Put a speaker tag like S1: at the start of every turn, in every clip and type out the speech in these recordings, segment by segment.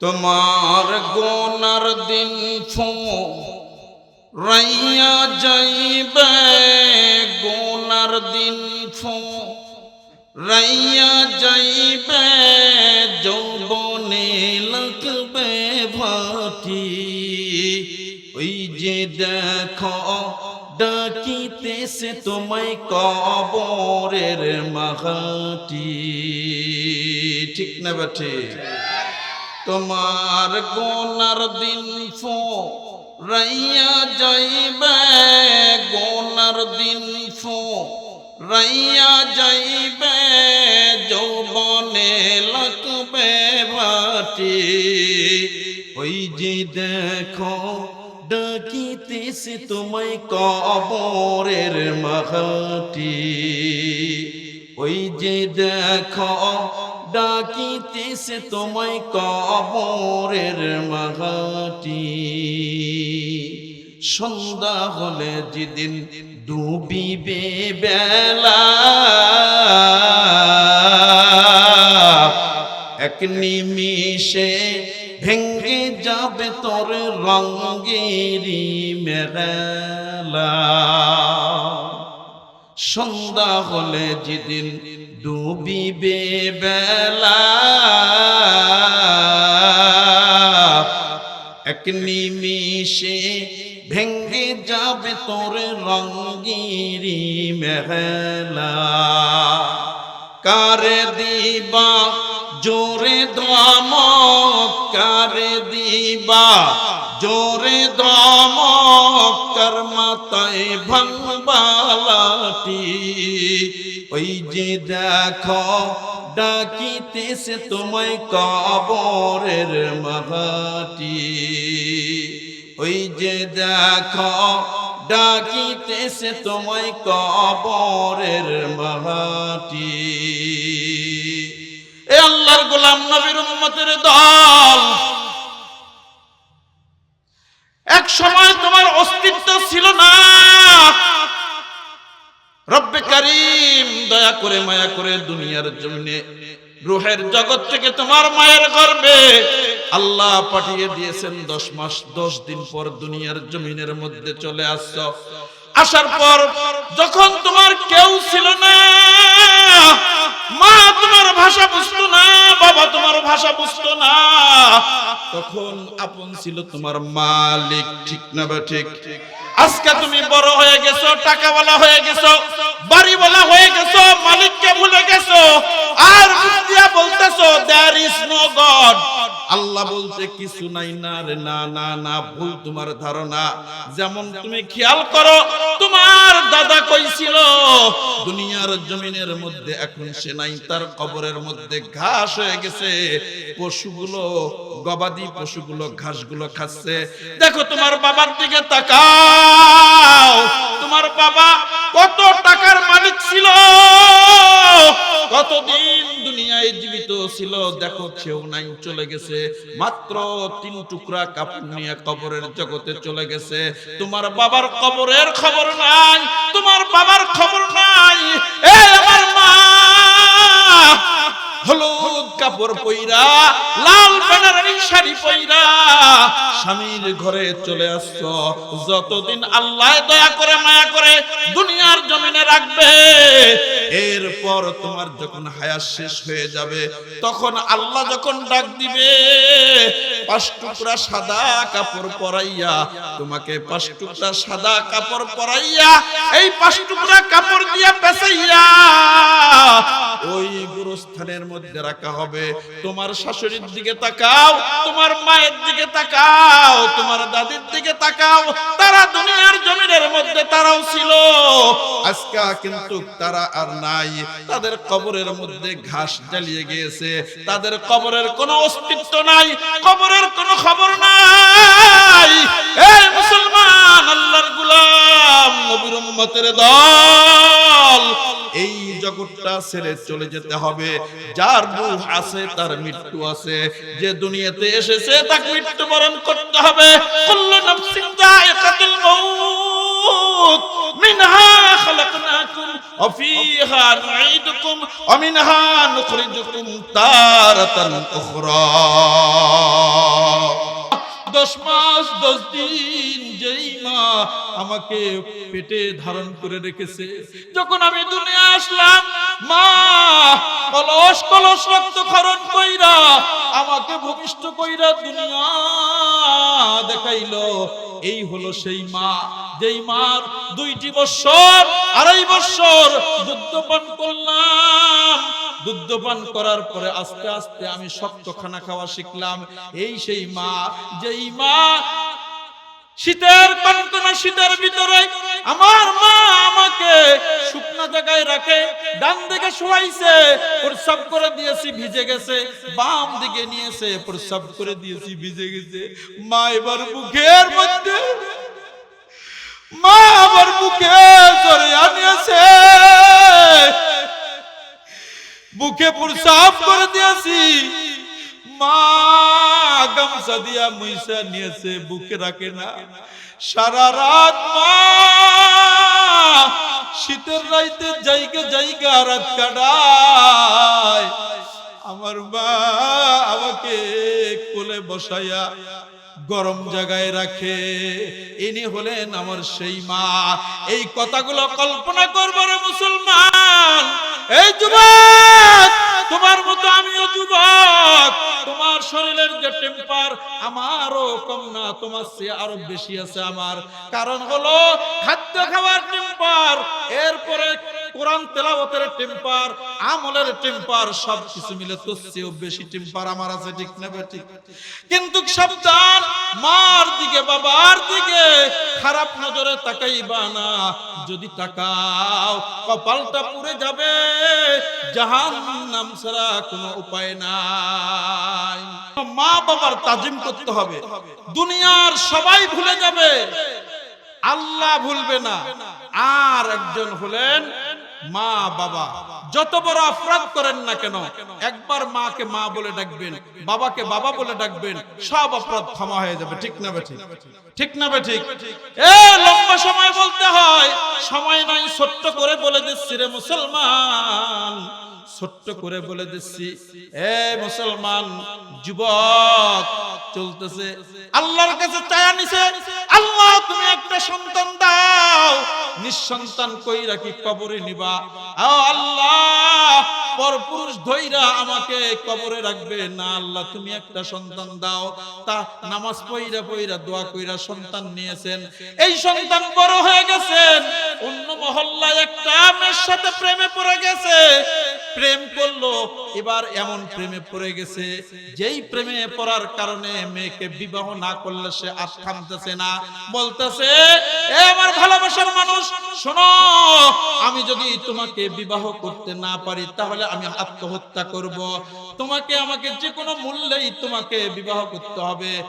S1: তোমার গোনার দিন ফো, রাইয়া যাইবে গোনার দিন ফো, রাইয়া যাইবে যৌবনে লাগবে ভাটি। ওই যে দেখো, ডাকিতেছে তোমায় কবরের মাহাটি। ঠিক না বেঠে? তোমার গোনার দিন ফো রাইয়া যাইবে, গোনার দিন ফো রাইয়া যাইবে, যৌবনে লাগবে ভাটি ওই যে দেখো, ডাকিতেছে তোমায় কবরের মাহাটি ওই যে দেখো ডাকিতেছে তোমায় কবরের মাহাটি। সন্ধ্যা হলে যেদিন ডুবিবে বেলা, এক নিমিষে ভেঙ্গে যাবে তোর রঙ্গেরি মেলা। সন্ধ্যা হলে যেদিন ডুবিবে বেলা এক নিমিষে ভেঙ্গে যাবে তোর রঙ্গিরি মেলা কারে দিবা? জোরে দম কারে দিবা? জোরে দম কর মাতায় ভঙ্গবালাটি ওই যে দেখো ডাকিতেছে তোমায় কবরের মাহাটি। ওই যে দেখো, ডাকিতেছে তোমায় কবরের মাহাটি। এ আল্লাহর গোলাম নবীর উম্মতের দল। এক সময় তোমার অস্তিত্ব ছিল না। রব্বে করিম, দয়া করে মায়া করে দুনিয়ার জন্য, রুহের জগৎ থেকে তোমার মায়ের গর্বে আল্লাহ পাঠিয়ে দিয়েছেন দশ মাস, দশ দিন পর দুনিয়ার জমিনের মধ্যে চলে আসছ। আসার পর যখন তোমার কেউ ছিল না, মা তোমার ভাষা বুঝতো না, বাবা তোমার ভাষা বুঝতো না, তখন আপন ছিল তোমার মালিক, ঠিক না বা ঠিক? ঠিক আজকে তুমি বড় হয়ে গেছো, টাকাওয়ালা হয়ে গেছো, বাড়িওয়ালা হয়ে গেছো, মালিককে ভুলে গেছো। আর বলতেছো there is no God Allah বলতে কিছু নাই না রে, না না না, ভুল তোমার ধারণা। যেমন তুমি খেয়াল করো, তোমার দাদা কইছিল দুনিয়ার জমিনের মধ্যে এখন সে নাই, তার কবরের মধ্যে ঘাস হয়ে গেছে। পশুগুলো, গবাদি পশুগুলো, ঘাসগুলো খাচ্ছে। দেখো, তোমার বাবার দিকে তাকাও। তোমার বাবা কত টাকার মালিক ছিল? কতদিন দুনিয়ায় জীবিত ছিল, দেখো সেও নাই, চলে গেছে। মাত্র তিন টুকরা কাপড় নিয়ে কবরের জগতে চলে গেছে। তোমার বাবার কবরের খবর নাই, তোমার বাবার খবর নাই। এ আমার মা! হলুদ কাপড় পইরা, লাল বেনারসি শাড়ি পইরা স্বামীর ঘরে চলে আসছো। যতদিন আল্লাহ দয়া করে, মায়া করে দুনিয়ার জমিনে রাখবে, এরপর তোমার যখন হায়াত শেষ হয়ে যাবে, তখন আল্লাহ যখন ডাক দিবে, পাঁচ টুকরা সাদা কাপড় পরাইয়া তোমাকে পাঁচ টুকরা সাদা কাপড় পরাইয়া এই পাঁচ টুকরা কাপড় দিয়া পেঁচাইয়া ওই গুরুস্থানের মধ্যে রাখা হবে। তোমার শাশুড়ির দিকে তাকাও, তোমার মায়ের দিকে তাকাও, তোমার দাদির দিকে তাকাও। তারা দুনিয়ার জমিনের মধ্যে তারাও ছিল। আজকে কিন্তু তারা আর নাই। তাদের কবরের মধ্যে ঘাস জ্বালিয়ে গিয়েছে। তাদের কবরের কোনো অস্তিত্ব নাই, কবরের কোনো খবর নাই। এই মুসলমান, আল্লাহর গুলাম, নবীর উম্মতের দল। এই জগৎটা ছেড়ে চলে যেতে হবে। যার রূহ আছে, তার মৃত্যু আছে। যে দুনিয়াতে এসেছে, তাকে মৃত্যুবরণ করতে হবে। কুল্লু নাফসিন যায়িকাতুল মাউত। মিনহা ওয়া মিনহা নুখরিজুকুম তারাতান উখরা। মাস, দশ দিন যেই মা আমাকে পেটে ধারণ করে রেখেছে। যখন আমি দুনিয়া আসলাম, মা কলস কলস রক্ত খরণ কইরা আমাকে ভূমিষ্ঠ কইরা দুনিয়া দেখাইলো। এই হলো সেই মা, যেই মার দুইটি বছর আড়াই বছর দুগ্ধপান করলাম। দুগ্ধপান করার পরে আস্তে আস্তে আমি শক্ত খানা খাওয়া শিখলাম। এই সেই মা, যেই মা শীতের কনকনা শীতের ভিতরে আমার মা আমাকে শুকনা জায়গায় রাখে, ডান দিকে শুয়াইছে, প্রস্রাব করে দিয়েছি, ভিজে গেছে, বাম দিকে নিয়েছে, প্রস্রাব করে দিয়েছি, ভিজে গেছে। মা এবার মুখের মধ্যে, মা আমার মুখে জড়ে আনিয়েছে বুকে প্রস্রাব করে দিয়েছি। মা গামছা দিয়া মুইসা নিয়েছে, বুকে রাখে না। সারা রাত মা শীতের রাইতে জায়গা জায়গা রাত কাটায়। আমার মা আমাকে কোলে বসাইয়া গরম জায়গায় রাখে। ইনি হলেন আমার সেই মা। এই কথাগুলো কল্পনা করবার মুসলমান। এই যুবক, তোমার মতো আমিও যুবক। তোমার শরীরের যে টেম্পার, আমারও কম না। তোমার চেয়ে আরও বেশি আছে আমার। কারণ হলো, খাদ্য খাওয়ার টেম্পার, এরপরে কোরআন তেলাওয়াতের টেম্পার আমলের টেম্পার সব কিছু মিলে তোর চেয়েও বেশি টেম্পার আমার আছে, ঠিক না ঠিক? কিন্তু সাবধান, মার দিকে, বাবার দিকে খারাপ নজরে তাকাইবা না। যদি তাকাও, কপালটা পুড়ে যাবে জাহান নাম ছাড়া কোনো উপায় নাই। মা বাবার তাজিম করতে হবে, দুনিয়ার সবাই ভুলে যাবে। আল্লাহ ভুলবে না। আর একজন হলেন মা, বাবা, যত বড় অপরাধ করেন না কেন, একবার মাকে মা বলে ডাকবেন, বাবাকে বাবা বলে ডাকবেন, সব অপরাধ ক্ষমা হয়ে যাবে, ঠিক না বেঠিক? ঠিক না বেঠিক? এ, লম্বা সময় বলতে হয়, সময় নাই, ছোট্ট করে বলে দিচ্ছি রে মুসলমান। ছোট্ট করে বলে দিচ্ছি, এ মুসলমান, যুবক, চলতেছে। আল্লাহর কাছে চায়া নিছে, আল্লাহ তুমি একটা সন্তান দাও, নিঃসন্তান কইরা কি কবরে নিবা? আল্লাহ পরপুরুষ ধইরা আমাকে কবরে রাখবে। না আল্লাহ, তুমি একটা সন্তান দাও। তা নামাজ পইরা পইরা দোয়া কইরা সন্তান নিয়েছেন। এই সন্তান বড় হয়ে গেছেন। অন্য মহল্লায় একটা সাথে প্রেমে পড়ে গেছে। প্রেম করল, এবার এমন প্রেমে পড়ে গেছে। যেই প্রেমে পড়ার কারণে মেয়েকে বিবাহ না করলে সে আর থামতেছে না। বলতেছে, এ আমার ভালোবাসার মানুষ, শোনো, আমি যদি তোমাকে বিবাহ করতে না পারি, তাহলে আমি আত্মহত্যা করব। তোমাকে আমাকে যে কোনো মূল্যেই তোমাকে বিবাহ করতে হবে।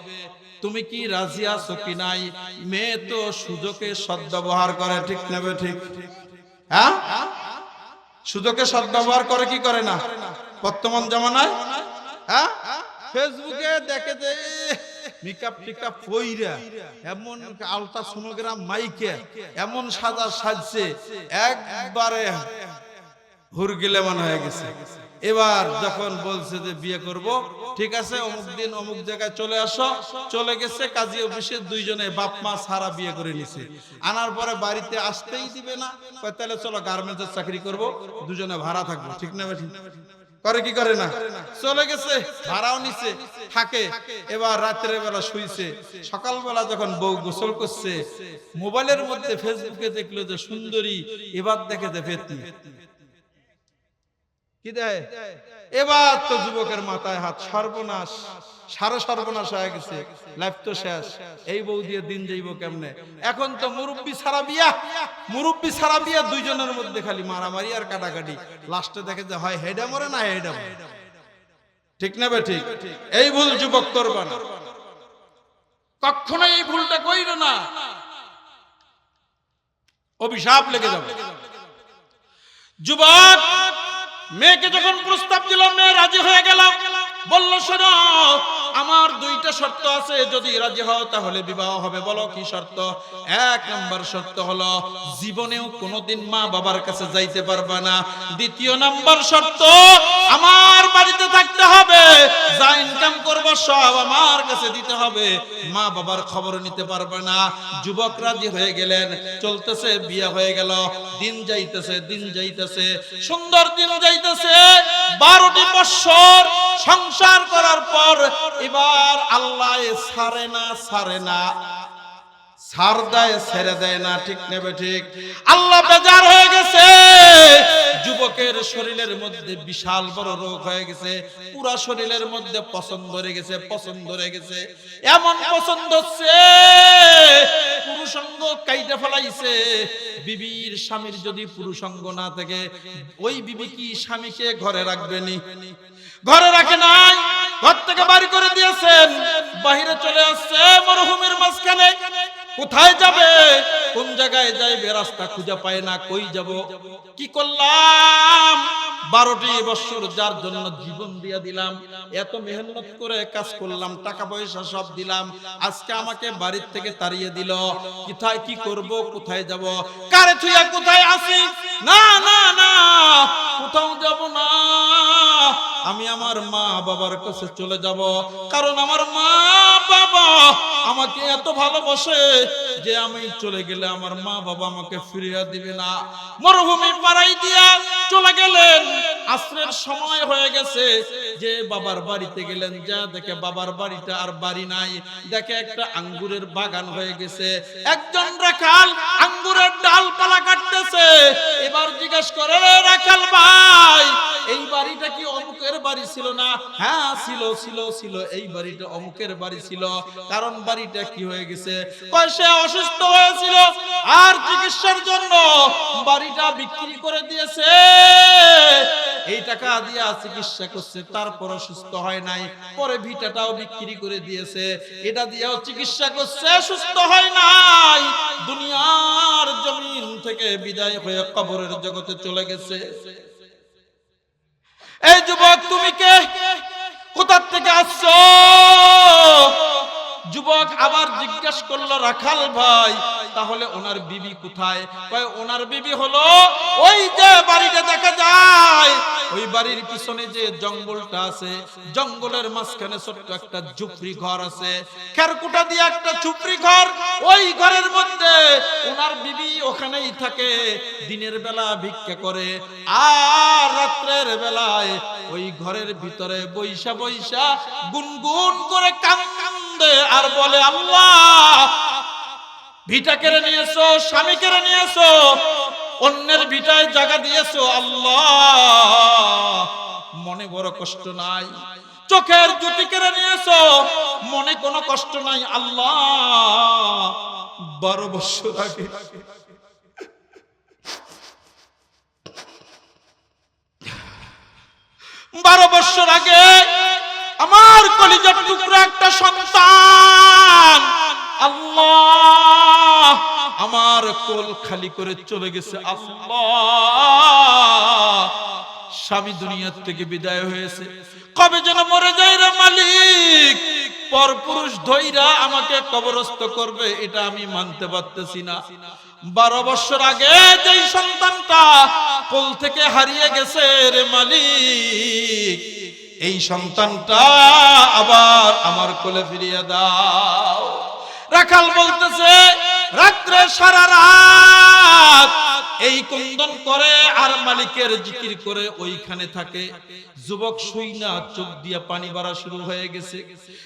S1: তুমি কি রাজি আছো কি নাই? মেয়ে তো সুযোগে সদ্ব্যবহার করে, ঠিক নেবে ঠিক? হ্যাঁ? সুযোগে সদ্ব্যবহার করে কি করে না? বর্তমান জামানায়? হ্যাঁ? একবারে হুরগিলে মনে হয়ে গেছে। এবার যখন বলছে যে বিয়ে করব, ঠিক আছে, অমুক দিন অমুক জায়গায় চলে আসো। চলে গেছে, কাজী অফিসে দুইজনে বাপ মা সারা বিয়ে করে নিছে। আনার পরে বাড়িতে আসতেই দিবে না। তাহলে চলো গার্মেন্টসের চাকরি করব, দুজনে ভাড়া থাকব। ঠিক না বেঠিক করে কি করে না? চলে গেছে, ভাড়াও নিছে, থাকে। এবার রাত্রের বেলা শুইছে। সকালবেলা যখন বউ গোসল করছে, মোবাইলের মধ্যে ফেসবুকে দেখল যে সুন্দরী, এবার দেখে যে ফেতনি কি দেয়? এবার তো যুবকের মাথায় হাত সর্বনাশ, সারা সর্বনাশ হয়ে গেছে লাইফ তো শেষ। এই বউ দিয়ে দিন যাইব কেমনে? এখন তো মুরব্বি সারা বিয়া, মুরব্বি সারা বিয়া দুইজনের মধ্যে খালি মারামারি আর কাটাকাটি। লাস্টে দেখে যে হয় হেডা মরে না হেডা ঠিক না বে ঠিক? এই ভুল যুবক করবা না। কখনো এই ভুলটা কইর না। অভিশাপ লেগে যাবে। যুবক মেয়েকে যখন প্রস্তাব দিল মেয়ে রাজি হয়ে গেল। বলল শোনো আমার দুইটা শর্ত আছে, যদি রাজি হও তাহলে বিবাহ হবে। বলো কি শর্ত? এক নম্বর শর্ত হলো, জীবনেও কোনোদিন মা বাবার কাছে যাইতে পারবে না। দ্বিতীয় নম্বর শর্ত, আমার বাড়িতে থাকতে হবে, যা ইনকাম করব সব আমার কাছে দিতে হবে। মা বাবার খবর নিতে পারবে না। যুবক রাজি হয়ে গেলেন, চলতেছে, বিয়ে হয়ে গেল। দিন যাইতেছে দিন যাইতেছে। সুন্দর দিন যাইতেছে। বারোটি বৎসর সংসার করার পর এবার আল্লাহ সারে না সারে না। সার দেয় ছেড়ে দেয় না, ঠিক নেবে ঠিক? আল্লাহ বেজার হয়ে গেছে। যুবকের শরীরের মধ্যে বিশাল বড় রোগ হয়ে গেছে। পুরা শরীরের মধ্যে পছন্দ ধরে গেছে, পছন্দ ধরে গেছে। এমন পছন্দ হচ্ছে, পুরুষঙ্গ কাইটা ফেলাইছে। বিবির স্বামীর যদি পুরুষঙ্গ না থাকে, ওই বিবি কি স্বামীকে ঘরে রাখবেনি ঘরে রাখে নাই? ঘর থেকে বাড়ি করে দিয়েছেন। বাহিরে চলে আসছে মরুভূমির মাঝখানে। কোথায় যাবে? কোন জায়গায় যাইবে? রাস্তা খুঁজে পায় না। কই যাব? কি করলাম? বারোটি বছর যার জন্য জীবন দিয়ে দিলাম। এত মেহনত করে কাজ করলাম, টাকা পয়সা সব দিলাম। আজকে আমাকে বাড়ির থেকে তাড়িয়ে দিল। কোথায় কি করব? কোথায় যাব? কারে থুইয়া কোথায় আসি? না না না, কোথাও যাব না। আমি আমার মা বাবার কাছে চলে যাব। কারণ আমার মা বাবা আমাকে এত ভালোবাসে যে আমি চলে গেলে আমার মা বাবা আমাকে ফিরিয়া দিবে না। মরুভূমি পাড়াই দিয়া চলে গেলেন। আশ্রের সময় হয়ে গেছে যে বাবার বাড়িতে গেলেন, যা দেখে বাবার বাড়িটা আর বাড়ি নাই। দেখে একটা আঙ্গুরের বাগান হয়ে গেছে। একজন রাখাল আঙ্গুরের ডালপালা কাটতেছে। এবার জিজ্ঞেস করে "রে রাখাল ভাই, এই বাড়িটা কি অমুকের বাড়ি ছিল না? হ্যাঁ ছিল ছিল ছিল, এই বাড়িটা অমুকের বাড়ি ছিল। কারণ বাড়িটা কি হয়ে গেছে? সে অসুস্থ হয়েছিল আর চিকিৎসার জন্য বাড়িটা বিক্রি করে দিয়েছে। এই টাকা দিয়ে চিকিৎসা করছে, তারপর সুস্থ হয় নাই, পরে ভিটাটাও বিক্রি করে দিয়েছে, এটা দিয়েও চিকিৎসা করছে, সুস্থ হয় নাই, দুনিয়ার জমিন থেকে বিদায় হয়ে কবরের জগতে চলে গেছে। এই যুবক, তুমি কে? কোথার থেকে আসছো? যুবক আবার জিজ্ঞেস করল, রাখাল ভাই তাহলে ওনার বিবি কোথায়? কয়, ওনার বিবি হলো ওই যে বাড়িটা দেখা যায়। ওই বাড়ির পিছনে যে জঙ্গলটা আছে, জঙ্গলের মাঝখানে ছোট্ট একটা ঝুপড়ি ঘর আছে। খেরকুটা দিয়ে একটা ঝুপড়ি ঘর, ওই ঘরের মধ্যে ওনার বিবি ওখানেই থাকে। দিনের বেলা ভিক্ষা করে, আর রাত্রের বেলায় ওই ঘরের ভিতরে বৈশা বৈশা গুনগুন করে কান্দে আর বলে, আল্লাহ ভিটা কেড়ে নিয়েছো, স্বামী কেড়ে নিয়েছো, অন্যের ভিটায় জায়গা দিয়েছ, আল্লাহ। মনে বড় কষ্ট নাই। চোখের জুতি কেড়ে নিয়েছো, মনে কোনো কষ্ট নাই, আল্লাহ। বারো বছর আগে। বারো বছর আগে আমার কলিজার টুকরা একটা সন্তান আল্লাহ, আমার কোল খালি করে চলে গেছে আল্লাহ। স্বামী দুনিয়ার থেকে বিদায় হয়েছে। কবে যেন মরে যায় রে মালিক। পর পুরুষ ধৈরা আমাকে কবরস্থ করবে, এটা আমি মানতে পারতেছি না। বারো বছর আগে যেই সন্তানটা কোল থেকে হারিয়ে গেছে রে মালিক, এই সন্তানটা আবার আমার কোলে ফিরিয়ে দাও। রাখাল বলতেছে রাত্রে সারা রাত এই কুন্দন করে আর মালিকের জিকির করে ওইখানে থাকে। যুবক শুই না চোখ দিয়ে পানি বাড়া শুরু হয়ে গেছে।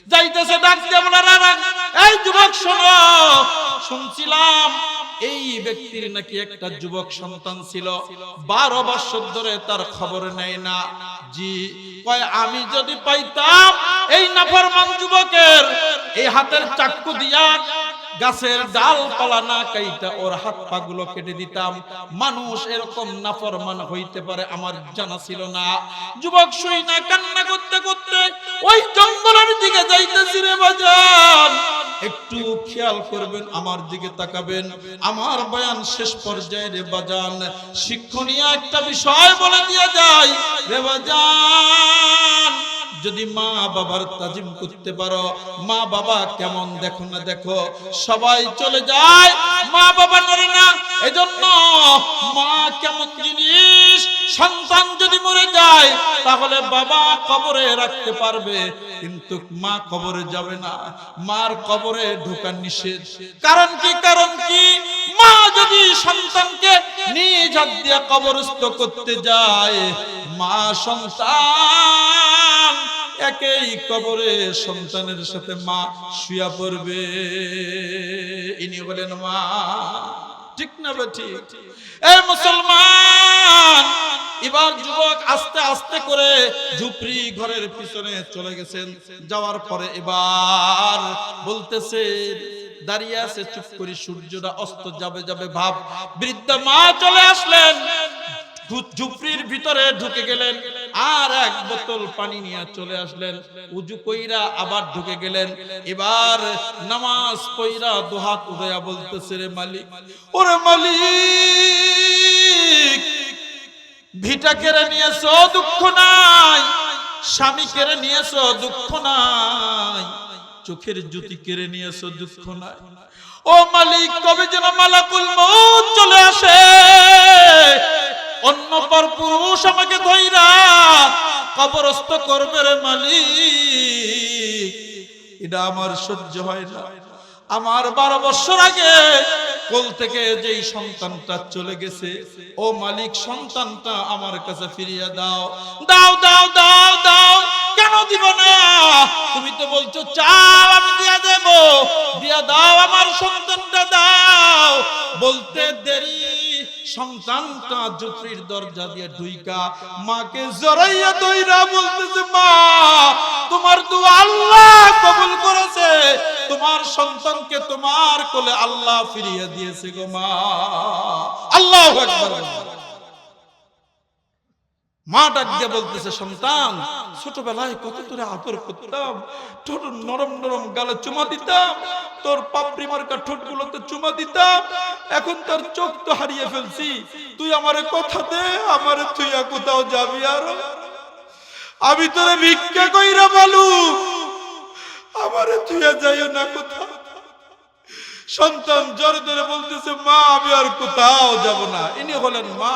S1: যাইতেছে ডাক দিয়ে বলে, "না, না, এই যুবক শোনো শুনছিলাম এই ব্যক্তির নাকি একটা যুবক সন্তান ছিল। বারো বছর ধরে তার খবর নেয় না। জি কয় আমি যদি পাইতাম এই নাফরমান যুবকের এই হাতের চাক্কু দিয়া গাছের ডালপালা না কাইটা ওর হাত পা গুলো কেটে দিতাম। মানুষ এরকম নাফরমান হইতে পারে আমার জানা ছিল না। যুবক শুই না, কান্না করতে করতে ওই জঙ্গলের দিকে যাইতেছি রে বাজান। একটু খেয়াল করবেন, আমার দিকে তাকাবেন। আমার বয়ান শেষ পর্যায়ে রে বাজান। শিক্ষণীয় একটা বিষয় বলে দিয়ে যায় রে বাজান যদি মা বাবার তাজিম করতে পারো, মা বাবা কেমন দেখো না দেখো, সবাই চলে যায়, মা বাবা নড়ে না, এজন্য মা কেমন জিনিস, সন্তান যদি মরে যায়, তাহলে বাবা কবরে রাখতে পারবে, কিন্তু মা কবরে যাবে না, মার কবরে ঢোকার নিষেধ। কারণ কি কারণ কি, মা যদি সন্তানকে নিজ হাত কবরস্থ করতে যায়, মা সন্তান একই কবরে সন্তানের সাথে মা শুয়া পড়বে। ইনি বলেন, মা, ঠিক না বে ঠিক। এ মুসলমান, এবার যুবক আস্তে আস্তে করে ঝুপড়ি ঘরের পিছনে চলে গেছেন। যাওয়ার পরে এবার বলতেছে, দাঁড়িয়ে আছে, চুপ করে, সূর্যটা অস্ত যাবে যাবে ভাব। বৃদ্ধ মা চলে আসলেন। ঝুপড়ির ভিতরে ঢুকে গেলেন। আর এক বোতল পানি নিয়ে চলে আসলেন। উজু কইরা আবার ঢুকে গেলেন। এবার নামাজ কইরা দুহাত উদয়া বলতেছে, রে মালিক, ওরে মালিক, ভিটা কেড়ে নিয়েছো? দুঃখ নাই। স্বামী কেড়ে নিয়েছো? দুঃখ নাই। চোখের জ্যোতি কেড়ে নিয়েছো? দুঃখ নাই। ও মালিক, কবে যেন মালাকুল মউত চলে আসে। অন্য পর পুরুষ আমাকে ধইরা কবরস্থ করবে রে মালিক। এটা আমার সহ্য হয় না। আমার বারো বছর আগে কোল থেকে যেই সন্তানটা চলে গেছে, ও মালিক সন্তানটা আমার কাছে ফিরিয়ে দাও। দাও দাও দাও দাও। কেন দিব না? তুমি তো বলছো, চাও, আমি দিয়া দেব। দিয়া দাও আমার সন্তানটা, দাও। বলতে দেরি সন্তানটা জুফরির দরজা দিয়ে ঢুইকা মাকে জড়াইয়া দইরা বলতেছে, মা, তোমার দু আল্লাহ কবুল করেছে। তোমার সন্তানকে তোমার কোলে আল্লাহ ফিরিয়ে দিয়েছে গো মা। আল্লাহ আকবার মা ডাক দিয়ে বলতেছে, সন্তান, ছোটবেলায় কত তোরে আদর করতাম, ঠোঁট নরম নরম গালে চুমা দিতাম, তোর পাপড়ি মার্কা ঠোঁট গুলোতে চুমা দিতাম, এখন তোর চোখ তো হারিয়ে ফেলছি, তুই আমারে কথা দে, আমারে তুই কোথাও যাবি আর? আমি তোরে ভিক্ষা কইরা বলু, আমারে তুই যাইও না কোথাও। সন্তান জোরে ধরে বলতেছে, মা, আমি আর কোথাও যাব না। ইনি হলেন মা।